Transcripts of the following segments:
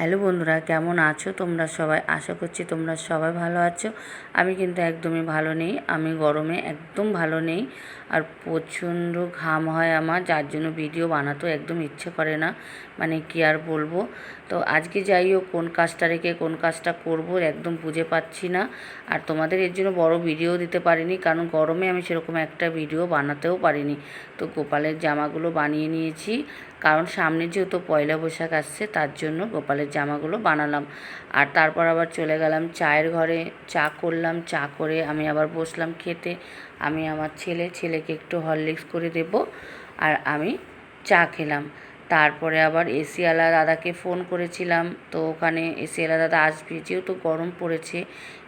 Hello বন্ধুরা, কেমন আছো তোমরা সবাই? আশা করছি তোমরা সবাই ভালো আছো। আমি কিন্তু একদমই ভালো নেই, আমি গরমে একদম ভালো নেই। আর প্রচণ্ড ঘাম হয় আমার, যার জন্য ভিডিও বানাতেও একদম ইচ্ছে করে না। মানে কি আর বলব? তো আজকে যাই হোক, কোন কাজটা রেখে কোন কাজটা করব একদম বুঝে পাচ্ছি না। আর তোমাদের এর জন্য বড় ভিডিও দিতে পারিনি, কারণ গরমে আমি সেরকম একটা ভিডিও বানাতেও পারিনি। তো গোপালের জামাগুলো বানিয়ে নিয়েছি কারণ সামনে যেহেতু পয়লা বৈশাখ আসছে, তার জন্য গোপালের জামাগুলো বানালাম। আর তারপর আবার চলে গেলাম চায়ের ঘরে। চা করলাম, চা করে আমি আবার বসলাম খেতে। আমি আমার ছেলে, ছেলেকে একটু হরলিক্স করে দেব আর আমি চা খেলাম। তারপরে আবার এসিওয়ালা দাদাকে ফোন করেছিলাম। তো ওখানে এসিওয়ালা দাদা আসবে, যেহেতু গরম পড়েছে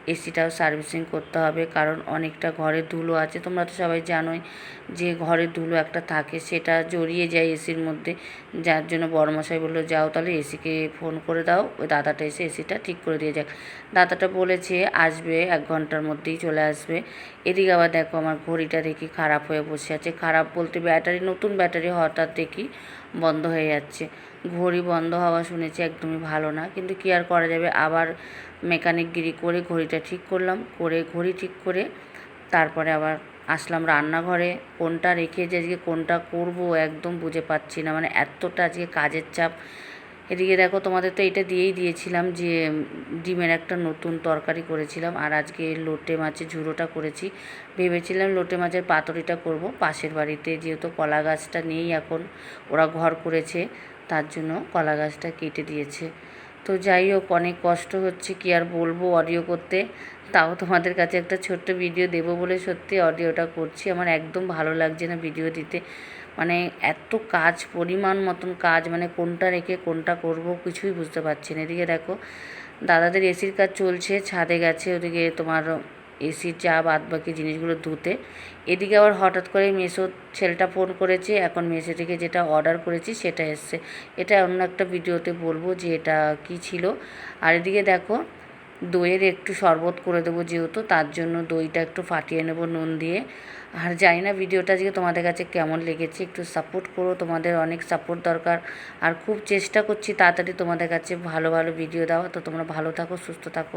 এসিটাও সার্ভিসিং করতে হবে, কারণ অনেকটা ঘরে ধুলো আছে। তোমরা তো সবাই জানোই যে ঘরে ধুলো একটা থাকে, সেটা জড়িয়ে যায় এসির মধ্যে। যার জন্য বড়মশাই বলল, যাও তাহলে এসিকে ফোন করে দাও। ওই দাদাটা এসে এসিটা ঠিক করে দিয়ে যাক। দাদাটা বলেছে, আসবে, এক ঘণ্টার মধ্যেই চলে আসবে। এদিকে আবার দেখো আমার ঘড়িটা দেখি খারাপ হয়ে বসে আছে। খারাপ বলতে ব্যাটারি, নতুন ব্যাটারি হঠাৎ দেখি বন্ধ হয়ে যাচ্ছে। ঘড়ি বন্ধ হওয়া শুনেছি একদমই ভালো না, কিন্তু কী আর করা যাবে? আবার মেকানিকগিরি করে ঘড়িটা ঠিক করলাম, করে ঘড়ি ঠিক করে তারপরে আবার আসলাম রান্নাঘরে। কোনটা রেখে যে আজকে কোনটা করব একদম বুঝে পাচ্ছি না মানে এতটা আজকে কাজের চাপ। এদিকে দেখো তোমাদের তো এটা দিয়েই দিয়েছিলাম যে, ডিমের একটা নতুন তরকারি করেছিলাম আর আজকে লোটে মাছের ঝুড়োটা করেছি। ভেবেছিলাম লোটে মাছের পাতুরিটা করব, পাশের বাড়িতে যেহেতু কলা গাছটা নেই এখন, ওরা ঘর করেছে, তার জন্য কলা গাছটা কেটে দিয়েছে। তো যাই হোক, অনেক কষ্ট হচ্ছে, কি আর বলব অডিও করতে। তাও তোমাদের কাছে একটা ছোট্ট ভিডিও দেব বলে সত্যি অডিওটা করছি। আমার একদম ভালো লাগছে না ভিডিও দিতে। মানে এত কাজ, পরিমাণ মতন কাজ মানে কোনটা রেখে কোনটা করব কিছুই বুঝতে পারছি না। এদিকে দেখো, দাদাদের এসির কাজ চলছে, ছাদে গেছে, ওদিকে তোমার এসির চা বাদ বাকি জিনিসগুলো ধুতে। এদিকে আবার হঠাৎ করে মেসো ছেলেটা ফোন করেছে, এখন মেসো থেকে যেটা অর্ডার করেছি সেটা এসছে। এটা অন্য একটা ভিডিওতে বলব যে এটা কি ছিল। আর এদিকে দেখো, দইয়ের একটু শরবত করে দেবো যেহেতু, তার জন্য দইটা একটু ফাটিয়ে নেব নুন দিয়ে। আর জানি না ভিডিওটা আজকে তোমাদের কাছে কেমন লেগেছে, একটু সাপোর্ট করো, তোমাদের অনেক সাপোর্ট দরকার। আর খুব চেষ্টা করছি তাড়াতাড়ি তোমাদের কাছে ভালো ভালো ভিডিও দেওয়া তো তোমরা ভালো থাকো, সুস্থ থাকো